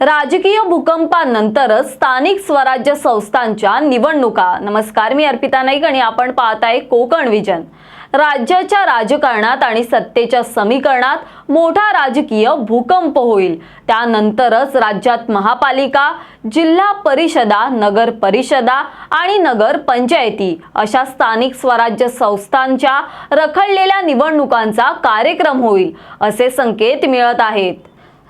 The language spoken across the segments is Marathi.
राजकीय भूकंपानंतरच स्थानिक स्वराज्य संस्थांच्या निवडणुका. नमस्कार मी अर्पिता नाईक आणि आपण पाहत आहे कोकण विजन. राज्याच्या राजकारणात आणि सत्तेच्या समीकरणात मोठा राजकीय भूकंप होईल. त्यानंतरच राज्यात महापालिका जिल्हा परिषदा नगर परिषदा आणि नगर पंचायती अशा स्थानिक स्वराज्य संस्थांच्या रखडलेल्या निवडणुकांचा कार्यक्रम होईल असे संकेत मिळत आहेत.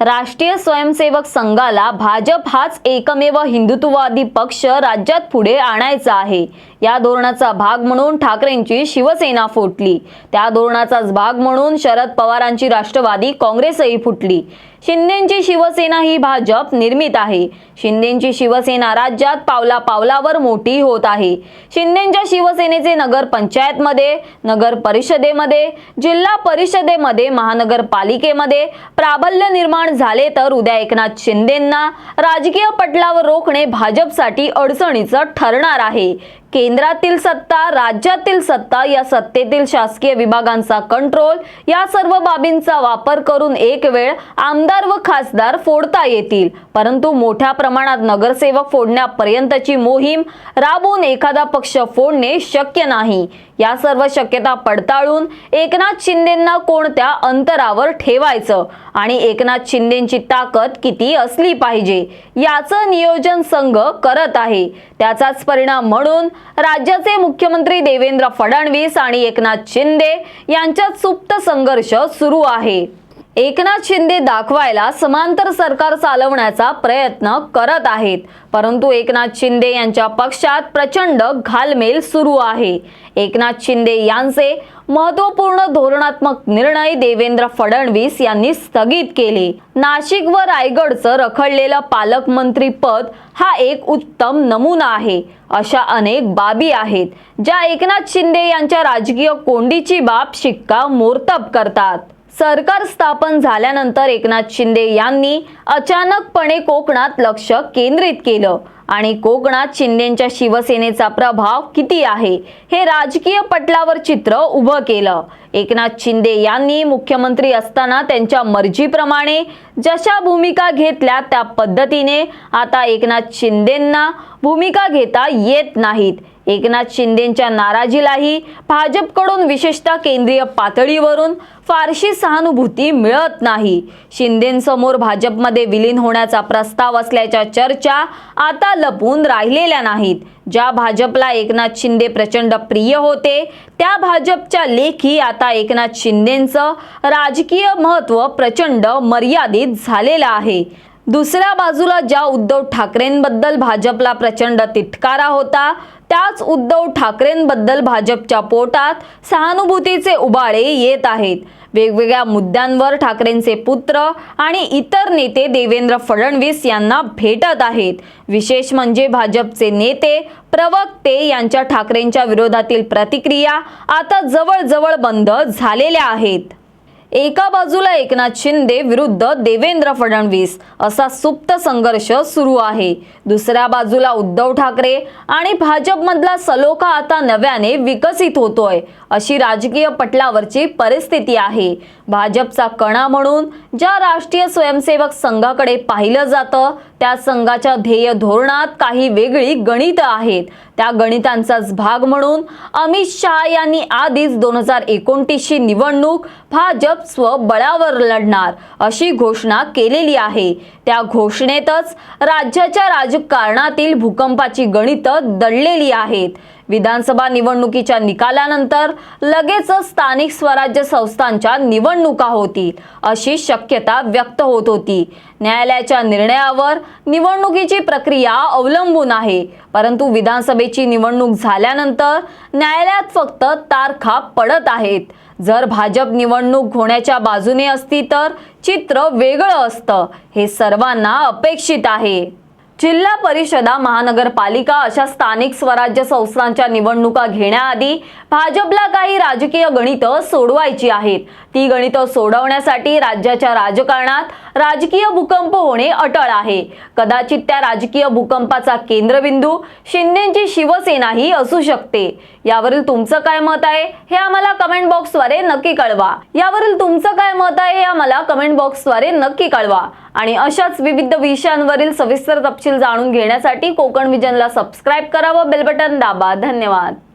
राष्ट्रीय स्वयंसेवक संघाला भाजप हाच एकमेव हिंदुत्ववादी पक्ष राज्यात पुढे आणायचा आहे. या धोरणाचा भाग म्हणून ठाकरेंची शिवसेना फुटली. त्या धोरणाचाच भाग म्हणून शरद पवारांची राष्ट्रवादी काँग्रेसही फुटली. शिंदेची शिवसेना ही भाजप निर्मित आहे. शिंदेची शिवसेना राज्यात पावला पावलावर मोठी होत आहे. शिंदेच्या शिवसेनेचे नगर पंचायतमध्ये नगर परिषदेमध्ये जिल्हा परिषदेमध्ये महानगरपालिकेमध्ये प्राबल्य निर्माण झाले तर उद्या एकनाथ शिंदेंना राजकीय पटलावर रोखणे भाजपसाठी अडचणीचं ठरणार आहे. केंद्रातील सत्ता राज्यातील सत्ता या सत्तेतील शासकीय विभागांचा कंट्रोल या सर्व बाबींचा वापर करून एक वेळ आमदार व खासदार फोडता येतील. परंतु मोठ्या प्रमाणात नगरसेवक फोडण्यापर्यंतची मोहीम राबवून एखादा पक्ष फोडणे शक्य नाही. या सर्व शक्यता पडताळून एकनाथ शिंदेंना कोणत्या अंतरावर ठेवायचं? आणि एकनाथ शिंदेची ताकद किती असली पाहिजे? याचं नियोजन संघ करत आहे. त्याचाच परिणाम म्हणून राज्याचे मुख्यमंत्री देवेंद्र फडणवीस आणि एकनाथ शिंदे यांच्यात सुप्त संघर्ष सुरू आहे. एकनाथ शिंदे दाखवायला समांतर सरकार चालवण्याचा प्रयत्न करत आहेत. परंतु एकनाथ शिंदे यांच्या पक्षात प्रचंड घालमेल सुरू आहे. एकनाथ शिंदे यांचे महत्त्वपूर्ण धोरणात्मक निर्णय देवेंद्र फडणवीस यांनी स्थगित केले. नाशिक व रायगडचं रखडलेलं पालकमंत्री पद हा एक उत्तम नमुना आहे. अशा अनेक बाबी आहेत ज्या एकनाथ शिंदे यांच्या राजकीय कोंडीची बाब शिक्का मोर्तब करतात. सरकार स्थापन झाल्यानंतर एकनाथ शिंदे यांनी अचानकपणे कोकणात लक्ष केंद्रित केलं. आणि कोकणात शिंदेच्या शिवसेनेचा प्रभाव किती आहे हे राजकीय पटलावर चित्र उभं केलं. एकनाथ शिंदे यांनी मुख्यमंत्री असताना त्यांच्या मर्जीप्रमाणे जशा भूमिका घेतल्या त्या पद्धतीने आता एकनाथ शिंदेंना भूमिका घेता येत नाहीत. एकनाथ शिंदेच्या नाराजीलाही भाजपकडून विशेषतः केंद्रीय पातळीवरून फारशी सहानुभूती मिळत नाही. शिंदेंसमोर भाजपमध्ये विलीन होण्याचा प्रस्ताव असल्याच्या चर्चा आता लपून राहिलेल्या नाहीत. ज्या भाजपला एकनाथ शिंदे प्रचंड प्रिय होते त्या भाजपच्या लेखी आता एकनाथ शिंदेचं राजकीय महत्त्व प्रचंड मर्यादित झालेलं आहे. दुसऱ्या बाजूला ज्या उद्धव ठाकरेंबद्दल भाजपला प्रचंड तिटकारा होता त्याच उद्धव ठाकरेंबद्दल भाजपच्या पोटात सहानुभूतीचे उबाळे येत आहेत. वेगवेगळ्या मुद्द्यांवर ठाकरेंचे पुत्र आणि इतर नेते देवेंद्र फडणवीस यांना भेटत आहेत. विशेष म्हणजे भाजपचे नेते प्रवक्ते यांच्या ठाकरेंच्या विरोधातील प्रतिक्रिया आता जवळजवळ बंद झालेल्या आहेत. एका बाजूला एकनाथ शिंदे विरुद्ध देवेंद्र फडणवीस असा सुप्त संघर्ष सुरू आहे. दुसऱ्या बाजूला उद्धव ठाकरे आणि भाजपमधला सलोखा आता नव्याने विकसित होतोय. अशी राजकीय पटलावरची परिस्थिती आहे. भाजपचा कणा म्हणून ज्या राष्ट्रीय स्वयंसेवक संघाकडे पाहिलं जातं त्या संघाच्या ध्येय धोरणात काही वेगळी गणितं आहेत. त्या गणितांचाच भाग म्हणून अमित शहा यांनी आधीच दोन हजार एकोणतीसची निवडणूक भाजप स्वबळावर लढणार अशी घोषणा केलेली आहे. त्या घोषणेतच राज्याच्या राजकारणातील भूकंपाची गणितं दडलेली आहेत. विधानसभा निवडणुकीच्या निकालानंतर लगेच स्थानिक स्वराज्य संस्थांच्या निवडणुका होतील अशी शक्यता व्यक्त होत होती. न्यायालयाच्या निर्णयावर निवडणुकीची प्रक्रिया अवलंबून आहे. परंतु विधानसभेची निवडणूक झाल्यानंतर न्यायालयात फक्त तारखा पडत आहेत. जर भाजप निवडणूक होण्याच्या बाजूने असती तर चित्र वेगळं असतं. हे सर्वांना अपेक्षित आहे. जिल्हा परिषदा महानगरपालिका अशा स्थानिक स्वराज्य संस्थांच्या निवडणुका घेण्याआधी भाजपला काही राजकीय गणितं सोडवायची आहेत. ती गणितं सोडवण्यासाठी राज्याच्या राजकारणात राजकीय भूकंप होणे अटळ आहे. कदाचित त्या राजकीय भूकंपाचा केंद्रबिंदू शिंदेची शिवसेनाही असू शकते. यावरील तुमचं काय मत आहे हे आम्हाला कमेंट बॉक्सद्वारे नक्की कळवा. यावरील तुमचं काय मत आहे हे आम्हाला कमेंट बॉक्सद्वारे नक्की कळवा. आणि अशाच विविध विषयांवरील सविस्तर तपशील जाणून घेण्यासाठी कोकण विजनला सबस्क्राईब करा व दाबा. धन्यवाद.